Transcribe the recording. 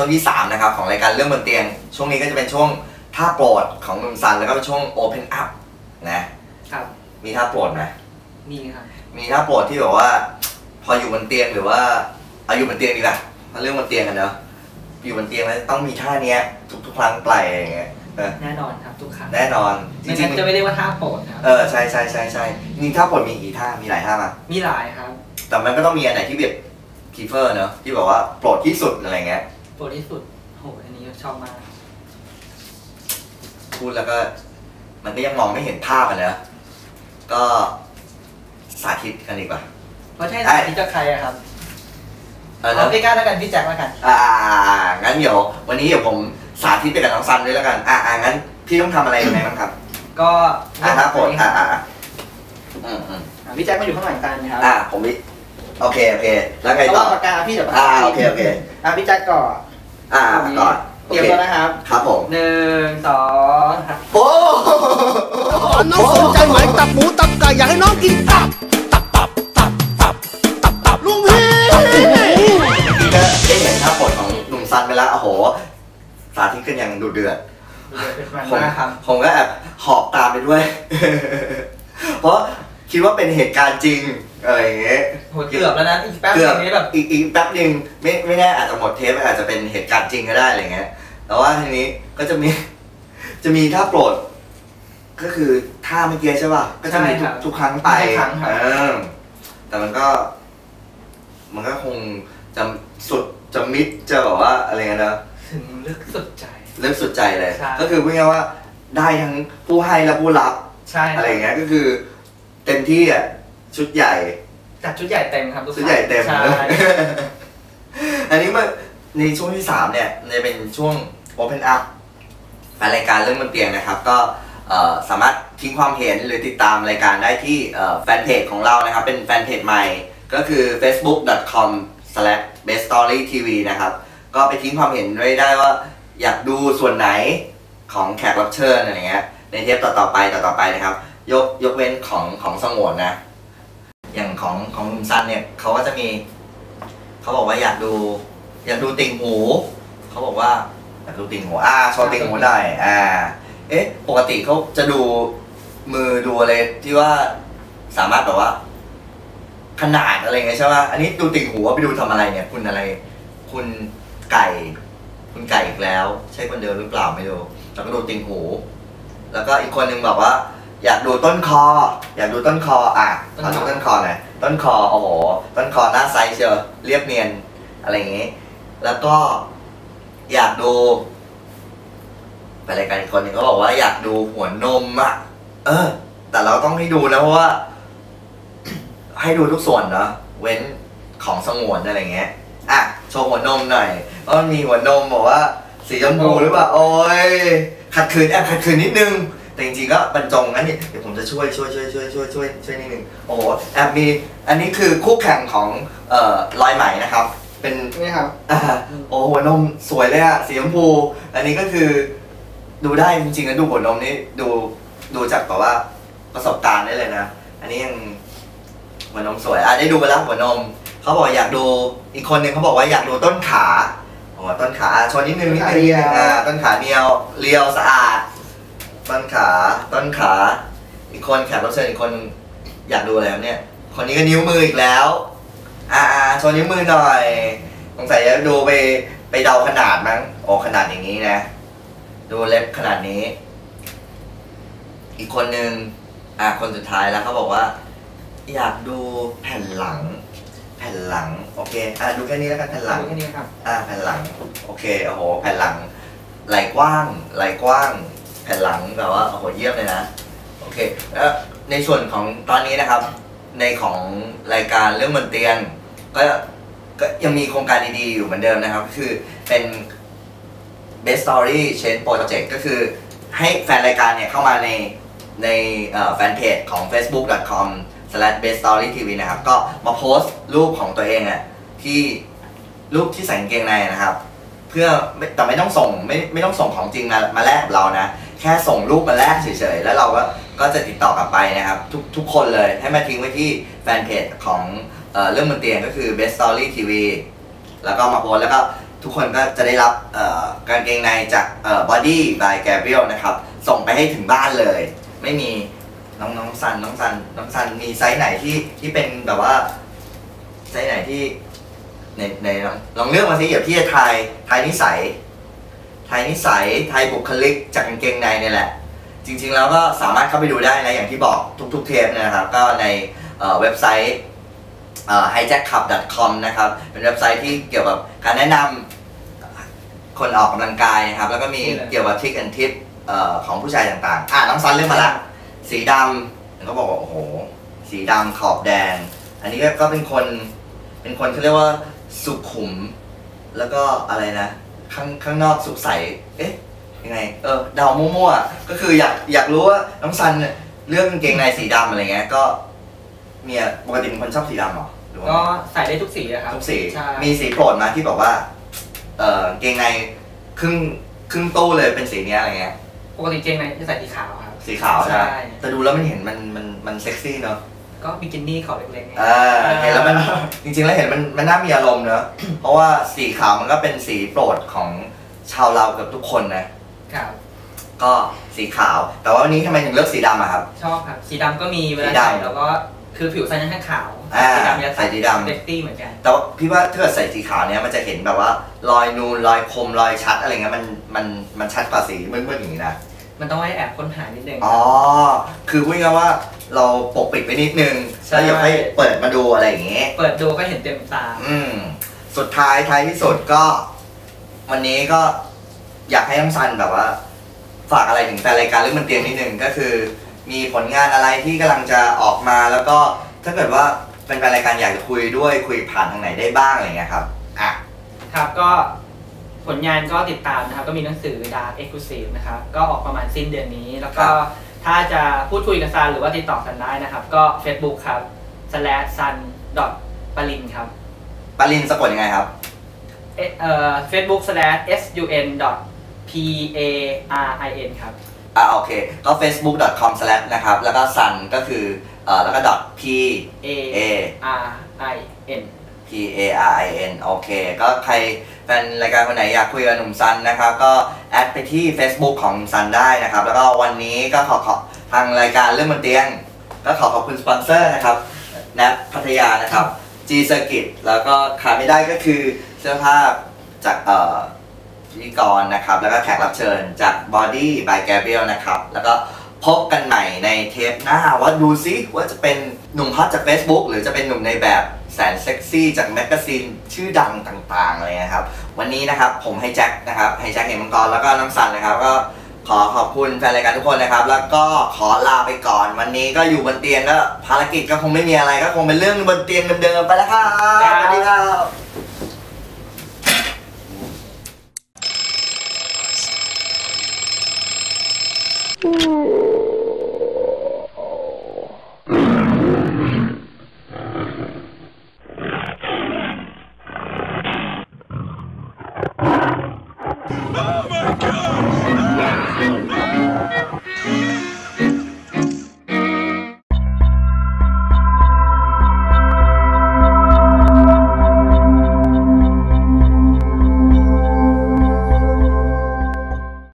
ช่วงที่3นะครับของรายการเรื่องบนเตียง ช่วงนี้ก็จะเป็นช่วงท่าโปรดของหนุ่มซันแล้วก็เป็นช่วง Open Up นะครับ มีท่าโปรดไหมมีครับ มีท่าโปรดที่แบบว่า พออยู่บนเตียงหรือว่าเอาอยู่บนเตียงดีกว่ามาเรื่องบนเตียงกันเนอะอยู่บนเตียงแล้วต้องมีท่าเนี้ยทุกทุกๆครั้งไปอะไรอย่างเงี้ยเออแน่นอนครับทุกครั้งแน่นอนจไม่ริงั้งนจะไม่เรียกว่าท่าโปรดครับๆเออใช่ใช่ใช่ใช่จริงๆท่าโปรดมีกี่ท่ามีหลายท่ามามีหลายครับ แต่มันก็ต้องมีอันไหนที่แบบคีเฟอร์เนอะที่แบบว่าโปรดที่สุดอะไรเงี้ย โปรดที่สุดโหอันนี้ชอบมาก พูดแล้วก็ มันก็ยังมองไม่เห็นภาพอะเนอะก็สาธิตกันดีกว่าเพราะใช่ได้ที่จะใครอะครับเออเอานะพี่ก้าวแล้วกันพี่แจ็คแล้วกัน อ่างั้นเดี๋ยววันนี้เดี๋ยวผมสาธิตไปกับน้องซันด้วยแล้วกัน อ่าอ่างั้นพี่ต้องทำอะไรยังไงบ้างครับ ก็อ่าถ้าโปรดอ่าอ่าอ่าอืมอืมอะพี่แจ็คมาอยู่ข้างหลังกันนะครับอ่าผมวิโอเคโอเค แล้วไงเพราะต่อว่าปากกาพี่เดี๋ยวปากอ่ากาโอเคโอเค อะพี่แจ็คก่อน อ่าก่อนโอเตรียมเคตัวนะครับ ครับผมหนึ่งสองครับโอ้น้องสนใจไหมตับหมูตับไก่อยากให้น้องกินตับตับตับตับตับตับตับลุงพี่พี่ก็ได้เห็นภาพโปรดของหนุ่มซันไปแล้วโอ้โห สาธิตกันอย่างดุเดือดเป็นมันผมมากครับผมก็แอบหอบตามไปด้วย เพราะคิดว่าเป็นเหตุการณ์จริง อะไรอย่างเงี้ยโหเกือบแล้วนะอีกแป๊บเกือบนึงนี้แบบอีกอีกแป๊บหนึ่งไม่ไม่แน่อาจจะหมดเทปอาจจะเป็นเหตุการณ์จริงก็ได้อะไรเงี้ย แต่ว่าทีนี้ก็จะมี จะมีท่าโปรด ก็คือท่าเมื่อกี้ใช่ป่ะก็จะมีทุกทุกครั้งไปทุกครั้งครับเออแต่มันก็ มันก็คงจะสุดจะมิดจะแบบว่าอะไรเงี้ยนะ ถึงลึกสุดใจ เริ่มสุดใจเลย ใช่ ก็คือพูดง่ายๆว่าได้ทั้งผู้ให้และผู้รับใช่อะไรอย่างเงี้ยก็คือ เต็มที่อะ ชุดใหญ่จัดชุดใหญ่เต็มครับทุกคชุรั้ดงใหญ่เต็มใช่อันนี้เมื่อในช่วงที่สามเนี่ยจะเป็นช่วง Open Up แฟนรายการเรื่องบนเตียงนะครับ ก็เอ่อสามารถทิ้งความเห็นหรือติดตามรายการได้ที่เอ่อแฟนเพจของเรานะครับ เป็นแฟนเพจใหม่ก็คือ facebook.com/beststorytv นะครับ ก็ไปทิ้งความเห็นไว้ได้ว่าอยากดูส่วนไหนของแขกรับเชิญอะไรเงี้ยในเทปต่อๆไปต่อๆไปนะครับ ยกยกเว้นของของสงวนนะ อย่างของของลุงซันเนี่ยเขาก็จะมี เขาบอกว่าอยากดู อยากดูติ่งหูเขาบอกว่าอยากดูติ่งหูอ่าโชว์ติ่งหูหน่อยอ่า เอ๊ะ ปกติเขาจะดูมือดูอะไรที่ว่าสามารถแบบว่า ขนาดอะไรเงี้ยใช่ป่ะอันนี้ดูติ่งหูว่าไปดูทำอะไรเนี่ย คุณอะไร คุณไก่ คุณไก่อีกแล้ว ใช่คนเดิมหรือเปล่าไม่รู้แล้วก็ดูติ่งหู แล้วก็อีกคนนึงบอกว่า อยากดูต้นคอ อยากดูต้นคออะขอดูต้นคอหน่อยต้นคอโอ้โหต้นคอหน้าไซส์เชียวเรียบเนียนอะไรอย่างงี้ แล้วก็อยากดูไปรายการอีกคนหนึงเขาบอกว่าอยากดูหัวนมอะเออ แต่เราต้องให้ดูนะเพราะว่า ให้ดูทุกส่วนเนาะเว้นของสงวนอะไรเงี้ยอะโชว์หัวนมหน่อยว่ามันมีหัวนมบอกว่าสีชมพูหรือเปล่าโอ้ยขัดขืนแอบขัดขืนนิดนึง แต่จริงๆก็บรรจงอันนี้เดี๋ยวผมจะช่วยช่วยช่วยช่วยช่วยช่วยช่วยนิดนึงโอ้โหแอบมีอันนี้คือคู่แข่งของเอ่อลอยไหมนะครับ เป็นนี่ครับอ่าโอ้หัวนมสวยเลยอะสีชมพู อันนี้ก็คือดูได้จริงๆนะดูหัวนมนี่ดูดูจากแบบว่าประสบการณ์ได้เลยนะ อันนี้ยังหัวนมสวยอะได้ดูไปแล้วหัวนมเขาบอกอยากดูอีกคนหนึ่งเขาบอกว่าอยากดูต้นขาโอ้ต้นขาอะโชว์นิดนึงนิดนึงต้นขาเรียวอ่าต้นขาเรียวเรียวสะอาด ต้นขาต้นขา อีกคนแขกรับเชิญอีกคนอยากดูอะไรครับเนี่ย คนนี้ก็นิ้วมืออีกแล้ว อ่าอ่าโชว์นิ้วมือหน่อยสงสัยจะดูไปไปเดาขนาดมั้งโอ้ขนาดอย่างนี้นะ ดูเล็บขนาดนี้ อีกคนนึงอ่าคนสุดท้ายแล้วเขาบอกว่า อยากดูแผ่นหลัง แผ่นหลัง โอเค อ่าดูแค่นี้แล้วกันแผ่นหลังดูแค่นี้ครับ อ่าแผ่นหลัง โอเค โอ้โห แผ่นหลัง ไหลกว้าง ไหลกว้างแผ่นหลังแบบว่าโอ้โหเยี่ยมเลยนะโอเคแล้วในส่วนของตอนนี้นะครับ ในของรายการเรื่องบนเตียงก็ก็ยังมีโครงการดีๆอยู่เหมือนเดิมนะครับ คือเป็น Best Story Change Project ก็คือให้แฟนรายการเนี่ยเข้ามาในในแฟนเพจของ facebook.com slash best story tv นะครับ ก็มาโพสต์รูปของตัวเองอะที่รูปที่ใส่กางเกงในนะครับ เพื่อแต่ไม่ต้องส่งไม่ไม่ต้องส่งของจริงมามาแลกกับเรานะ แค่ส่งรูปมาแลกเฉยๆ แล้วเราก็ก็จะติดต่อกลับไปนะครับ ทุกทุกคนเลยให้มาทิ้งไว้ที่แฟนเพจของเอ่อเรื่องบนเตียงก็คือ Best Story TV แล้วก็มาโพสแล้วก็ทุกคนก็จะได้รับเอ่อกางเกงในจากเอ่อ Body by Gabriel นะครับ ส่งไปให้ถึงบ้านเลย ไม่มีน้องน้องซันน้องซันน้องซันมีไซส์ไหนที่ที่เป็นแบบว่าไซส์ไหนที่ในในลองลองเลือกมาสิเดี๋ยวพี่จะทายทายนิสัย ทายนิสัยทายบุคลิกจากกางเกงในเนี่ยแหละ จริงๆแล้วก็สามารถเข้าไปดูได้นะอย่างที่บอกทุกๆเทปเนยนะครับ ก็ในเอ่อเว็บไซต์เอ่อ hijackclub.com นะครับ เป็นเว็บไซต์ที่เกี่ยวกับการแนะนำคนออกกำลังกายนะครับ แล้วก็มีเกี่ยวกับทริคแอนทิปของผู้ชายต่างๆ อะน้องซันเลือกมาละสีดำแล้วก็บอกว่าโอ้โห สีดำขอบแดง อันนี้ก็ก็เป็นคนเป็นคนเขาเรียกว่าสุขุม แล้วก็อะไรนะ ข้างข้างนอกสุขใส เอ๊ะยังไง เออเดามั่วๆก็คืออยากอยากรู้ว่าน้องซันเนี่ยเลือกกางเกงในสีดำอะไรเงี้ยก็เมียปกติเป็นคนชอบสีดำเหรอหรือว่าก็ใส่ได้ทุกสีอะครับ ทุกสีใช่ มีสีโปรดมาที่บอกว่า เออกางเกงในครึ่งครึ่งตู้เลยเป็นสีเนี้ยอะไรเงี้ยปกติเกงในจะใส่สีขาวครับ สีขาวใช่ไหมใช่ แต่ดูแล้วมันเห็นมันมันมันเซ็กซี่เนาะ ก็บิกินี่ขอบเล็กๆไงอ่าเห็นแล้วมันจริงๆแล้วเห็นมันมันน่ามีอารมณ์เนอะเพราะว่าสีขาวมันก็เป็นสีโปรดของชาวเราเกือบทุกคนนะครับ ก็สีขาว แต่ว่าวันนี้ทำไมถึงเลือกสีดำอะครับ ชอบครับ สีดำก็มีเวลาสีดำใส่แล้วก็คือผิวซันยังแค่ขาวอ่าสีดำจะใส่สีดำเซ็กซี่เหมือนกันแต่ว่าพี่ว่าถ้าเกิดใส่สีขาวเนี้ยมันจะเห็นแบบว่ารอยนูนรอยคมรอยชัดอะไรเงี้ยมันมันมันชัดกว่าสีมืดๆอย่างนี้นะมันต้องให้แอบค้นหานิดนึงอ๋อคือพูดง่ายๆว่า เราปกปิดไปนิดนึงใช่ แล้วอยากให้เปิดมาดูอะไรอย่างเงี้ยเปิดดูก็เห็นเต็มตา อืม สุดท้ายท้ายที่สุดก็ วันนี้ก็อยากให้น้องซันแบบว่า ฝากอะไรถึงแฟนรายการเรื่องมันเตียงนิดนึงก็คือ มีผลงานอะไรที่กำลังจะออกมาแล้วก็ถ้าเกิดว่าแฟนๆรายการอยากจะคุยด้วยคุยผ่านทางไหนได้บ้างอะไรเงี้ยครับอะ ครับก็ผลงานก็ติดตามนะครับ ก็มีหนังสือ Dark Exclusive นะครับ ก็ออกประมาณสิ้นเดือนนี้ แล้วก็ครับ ถ้าจะพูดคุยกับซันหรือว่าติดต่อซันได้นะครับ ก็ Facebook ครับ slash sun dot ปรินครับปารินสะกดยังไงครับเอ่อเอ่อ Facebook slash sun dot p a r i n ครับ อ่าโอเคก็ facebook.com slash นะครับ แล้วก็ sun ก็คือเอ่อแล้วก็ dot p a a r i n P A R I N โอเค ก็ใครแฟนรายการคนไหนอยากคุยกับหนุ่มซันนะครับ ก็แอดไปที่ Facebook ของซันได้นะครับ แล้วก็วันนี้ก็ขอขอทางรายการเรื่องบนเตียง ก็ขอขอบคุณสปอนเซอร์นะครับแนทพัทยานะครับ G Circuit แล้วก็ขาดไม่ได้ก็คือเสื้อผ้าจากเอ่อพิธีกรนะครับ แล้วก็แขกรับเชิญจาก Body by Gabriel นะครับ แล้วก็พบกันใหม่ในเทปหน้าว่าดูซิว่าจะเป็นหนุ่มฮอตจาก Facebook หรือจะเป็นหนุ่มในแบบ แสนเซ็กซี่จากแมกกาซีนชื่อดังต่างๆเลยนะครับ วันนี้นะครับผมให้แจ็คนะครับให้แจ็คเห็นมังกรแล้วก็น้องสันนะครับก็ขอขอบคุณแฟนรายการทุกคนนะครับ แล้วก็ขอลาไปก่อน วันนี้ก็อยู่บนเตียงก็ภารกิจก็คงไม่มีอะไรก็คงเป็นเรื่องบนเตียงเดิมๆไปแล้วครับ Over!